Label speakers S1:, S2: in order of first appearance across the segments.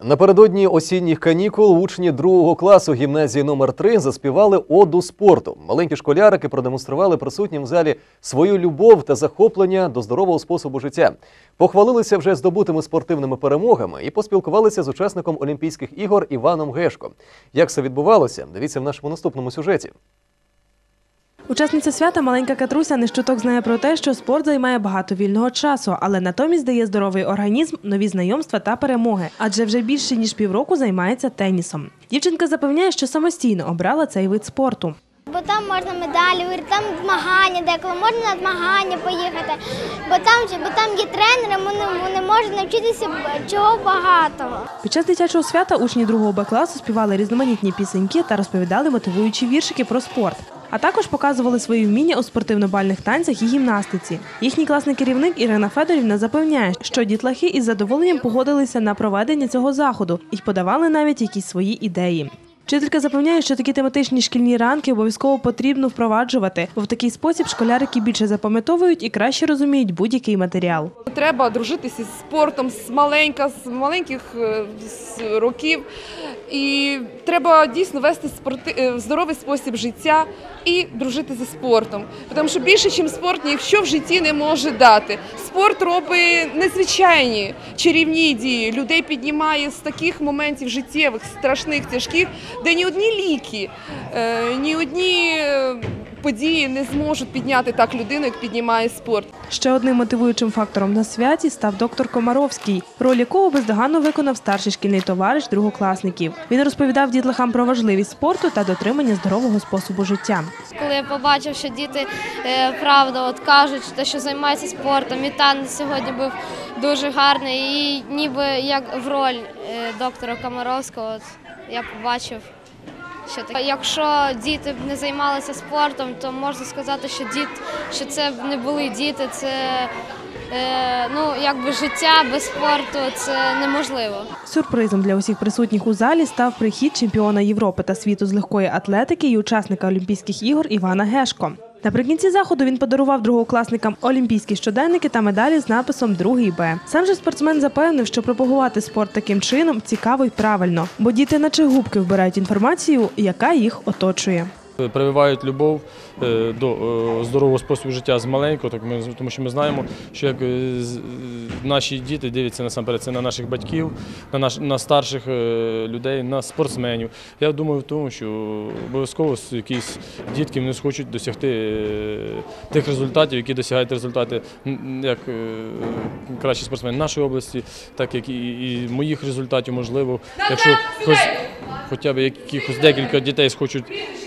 S1: Напередодні осінніх канікул учні другого класу гімназії номер 3 заспівали оду спорту. Маленькі школярики продемонстрували присутнім в залі свою любов та захоплення до здорового способу життя. Похвалилися вже здобутими спортивними перемогами і поспілкувалися з учасником Олімпійських ігор Іваном Гешко. Як це відбувалося? Дивіться в нашому наступному сюжеті.
S2: Учасниця свята маленька Катруся не щоток знає про те, що спорт займає багато вільного часу, але натомість дає здоровий організм, нові знайомства та перемоги, адже вже більше ніж півроку займається тенісом. Дівчинка запевняє, що самостійно обрала цей вид спорту.
S3: Бо там можна медалі, там змагання, деколи можна на змагання поїхати, бо там, бо там є тренери, вони, вони можуть навчитися чого багатого.
S2: Під час дитячого свята учні другого Б класу співали різноманітні пісеньки та розповідали мотивуючі віршики про спорт. А також показували свої вміння у спортивно-бальних танцях і гімнастиці. Їхній класний керівник Ірина Федорівна запевняє, що дітлахи із задоволенням погодилися на проведення цього заходу і подавали навіть якісь свої ідеї. Вчителька запевняє, що такі тематичні шкільні ранки обов'язково потрібно впроваджувати, бо в такий спосіб школярики більше запам'ятовують і краще розуміють будь-який матеріал.
S4: Треба дружитися з спортом з маленька, з маленьких е, років. І треба дійсно вести спорти... е, здоровий спосіб життя і дружити зі спортом. Тому що більше, ніж спорт, ніщо в житті не може дати. Спорт робить незвичайні чарівні дії. Людей піднімає з таких моментів життєвих, страшних, тяжких, де ні одні ліки, е, ні одні події не зможуть підняти так людину, як піднімає спорт.
S2: Ще одним мотивуючим фактором на святі став доктор Комаровський, роль якого бездоганно виконав старший шкільний товариш другокласників. Він розповідав дітлахам про важливість спорту та дотримання здорового способу життя.
S5: коли я побачив, що діти е, правда от кажуть, те, що займаються спортом, і танець сьогодні був дуже гарний, і ніби як в роль е, доктора Комаровського, от я побачив. Що таке. Якщо діти б не займалися спортом, то можна сказати, що діт, що це б не були діти, це е, ну якби життя без спорту це неможливо.
S2: Сюрпризом для усіх присутніх у залі став прихід чемпіона Європи та світу з легкої атлетики і учасника Олімпійських ігор Івана Гешко. Наприкінці заходу він подарував другокласникам олімпійські щоденники та медалі з написом Другий Б. Сам же спортсмен запевнив, що пропагувати спорт таким чином цікаво й правильно, бо діти, наче губки, вбирають інформацію, яка їх оточує.
S6: Прививають любов е, до е, здорового способу життя з маленького, так ми тому що ми знаємо, що як е, е, наші діти дивляться насамперед це на наших батьків, на наш на старших е, людей, на спортсменів. Я думаю, в тому, що обов'язково якісь дітки вони хочуть досягти е, тих результатів, які досягають результати як е, кращі спортсмени нашої області, так як і, і моїх результатів, можливо, якщо хтось хоча б якихось декілька дітей схочуть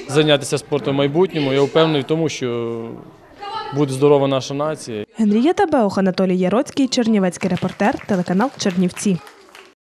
S6: зайнятися спортом в майбутньому, я впевнений в тому, що буде здорова наша нація.
S2: Генрієта Беох, Анатолій Яроцький, Чернівецький репортер, телеканал Чернівці.